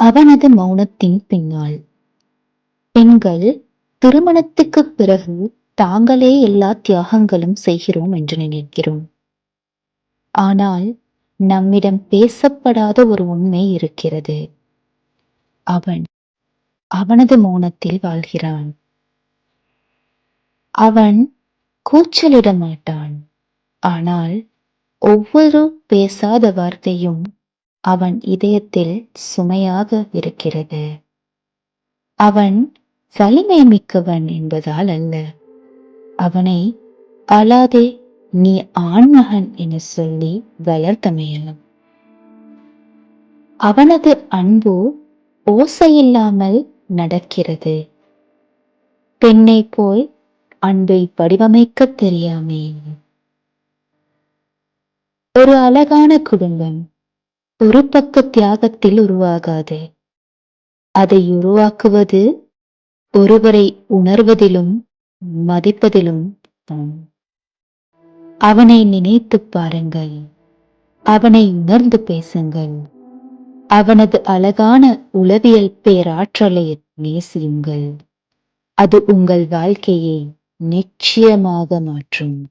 அவனது மௌனத்தின் பின்னால். பெண்கள் திருமணத்துக்கு பிறகு தாங்களே எல்லா தியாகங்களும் செய்கிறோம் என்று நினைக்கிறோம். ஆனால் நம்மிடம் பேசப்படாத ஒரு உண்மை இருக்கிறது. அவன் அவனது மௌனத்தில் வாழ்கிறான். அவன் கூச்சலிட மாட்டான் ஆனால் ஒவ்வொரு பேசாத வார்த்தையும் அவன் இதயத்தில் சுமையாக இருக்கிறது. அவன் வலிமை மிக்கவன் என்பதால் அல்ல. அவனை அழாதே நீ ஆண்மகன் என சொல்லி வளர்த்தமையலாம் அவனது அன்பு ஓசையில்லாமல் நடக்கிறது. பெண்ணை போல் அன்பை வடிவமைக்க தெரியாமே. ஒரு அழகான குடும்பம். ஒரு பக்க தியாகத்தில் உருவாகாது. அதை உருவாக்குவது ஒருவரை உணர்வதிலும் மதிப்பதிலும் அவனை நினைத்து பாருங்கள். அவனை உணர்ந்து பேசுங்கள். அவனது அழகான உளவியல் பேராற்றலை நேசியுங்கள். அது உங்கள் வாழ்க்கையை நிச்சயமாக மாற்றும்.